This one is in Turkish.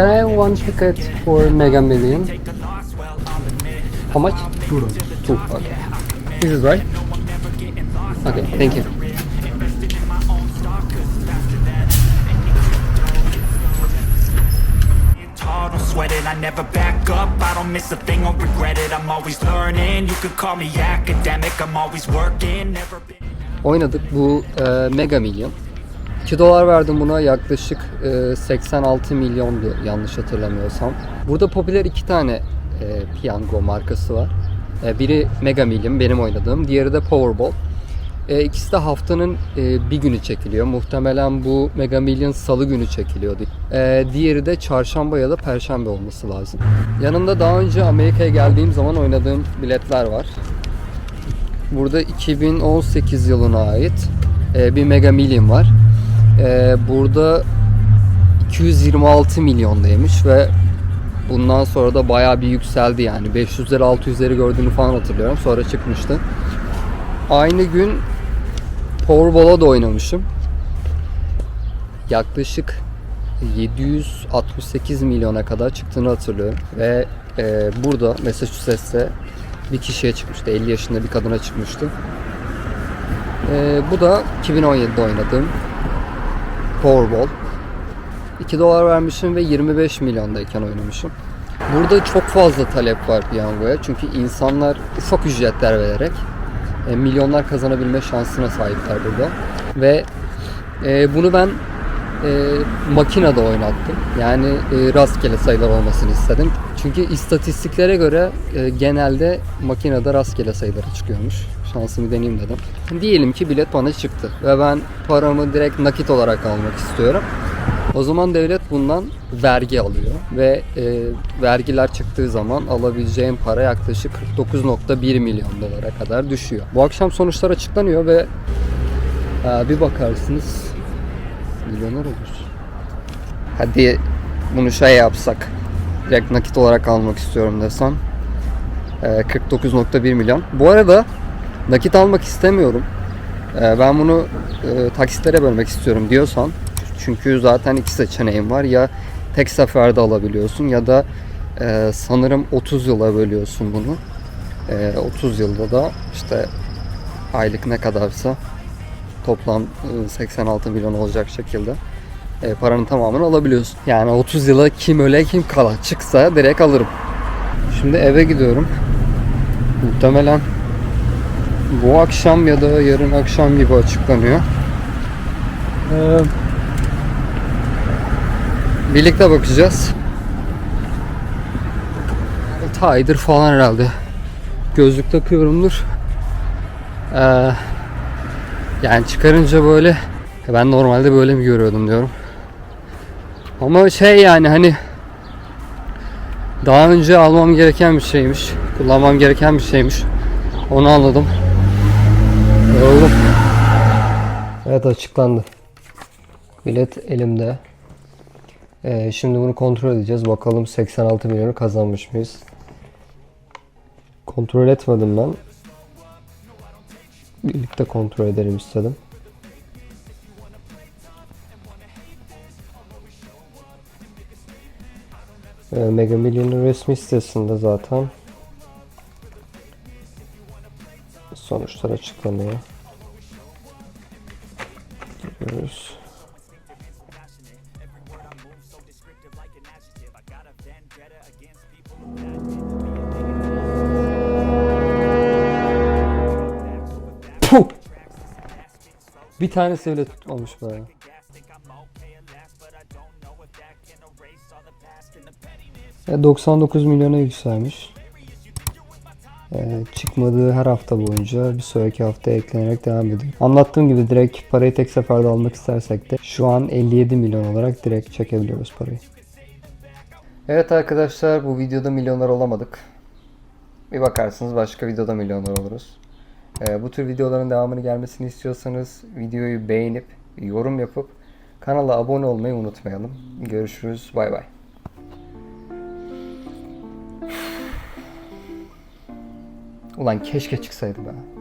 Can I have one ticket for Mega Million? take a loss, well I'll admit How much? Two. Two. Okay. This is right? No, I'm never getting lost Okay. Thank you. Invested in my own stock cause faster than any Tall, don't sweat it, I never back up I don't miss a thing or regret it I'm always learning, you could call me academic I'm always working, never been Oynadık bu e, Mega Million. 2 dolar verdim buna yaklaşık e, 86 milyondu yanlış hatırlamıyorsam. Burada popüler iki tane e, piyango markası var. E, biri Mega Million benim oynadığım, diğeri de Powerball. E, ikisi de haftanın e, bir günü çekiliyor. Muhtemelen bu Mega Million salı günü çekiliyordu. E, diğeri de çarşamba ya da perşembe olması lazım. Yanımda daha önce Amerika'ya geldiğim zaman oynadığım biletler var. Burada 2018 yılına ait e, bir Mega Million var. E, burada 226 milyondaymış ve bundan sonra da bayağı bir yükseldi yani 500'leri 600'leri gördüğünü falan hatırlıyorum. Sonra çıkmıştı. Aynı gün Powerball'a da oynamışım. Yaklaşık 768 milyona kadar çıktığını hatırlıyorum. Ve e, burada Massachusetts'te bir kişiye çıkmıştı. 50 yaşında bir kadına çıkmıştı. E, bu da 2017'de oynadığım Powerball. 2 dolar vermişim ve 25 milyondayken oynamışım. Burada çok fazla talep var piyangoya. Çünkü insanlar ufak ücretler vererek e, milyonlar kazanabilme şansına sahipler burada. Ve e, bunu ben e, makinede oynattım. Yani e, rastgele sayılar olmasını istedim. Çünkü istatistiklere göre e, genelde makinede rastgele sayıları çıkıyormuş. Şansımı deneyeyim dedim. Diyelim ki bilet bana çıktı ve ben paramı direkt nakit olarak almak istiyorum. O zaman devlet bundan vergi alıyor ve e, vergiler çıktığı zaman alabileceğim para yaklaşık 49.1 milyon dolara kadar düşüyor. Bu akşam sonuçlar açıklanıyor ve e, bir bakarsınız milyoner olur. Hadi bunu şey yapsak, direkt nakit olarak almak istiyorum desem. e, 49.1 milyon. Bu arada nakit almak istemiyorum. E, ben bunu e, taksitlere bölmek istiyorum diyorsan çünkü zaten iki seçeneğim var. Ya tek seferde alabiliyorsun ya da e, sanırım 30 yıla bölüyorsun bunu. E, 30 yılda da işte aylık ne kadarsa toplam e, 86 milyon olacak şekilde e, paranın tamamını alabiliyorsun. Yani 30 yıla kim öle kim kala çıksa direkt alırım. Şimdi eve gidiyorum. Muhtemelen bu akşam ya da yarın akşam gibi açıklanıyor. Ee, birlikte bakacağız. 6 aydır falan herhalde. Gözlük takıyorumdur. Ee, yani çıkarınca böyle ben normalde böyle mi görüyordum diyorum. Ama şey yani hani daha önce almam gereken bir şeymiş. Kullanmam gereken bir şeymiş. Onu anladım. Yoruldum. Evet açıklandı. Bilet elimde. Ee, şimdi bunu kontrol edeceğiz. Bakalım 86 milyonu kazanmış mıyız? Kontrol etmedim ben. Birlikte kontrol edelim istedim. Ee, Mega Million'un resmi sitesinde zaten sonuçlar açıklanıyor. Bir tanesi bile tutmamış be. E, 99 milyona yükselmiş. E, çıkmadığı her hafta boyunca bir sonraki hafta eklenerek devam ediyor. Anlattığım gibi direkt parayı tek seferde almak istersek de şu an 57 milyon olarak direkt çekebiliyoruz parayı. Evet arkadaşlar bu videoda milyoner olamadık. Bir bakarsınız başka videoda milyoner oluruz. Ee, bu tür videoların devamını gelmesini istiyorsanız videoyu beğenip yorum yapıp kanala abone olmayı unutmayalım. Görüşürüz. Bay bay. Ulan keşke çıksaydı be.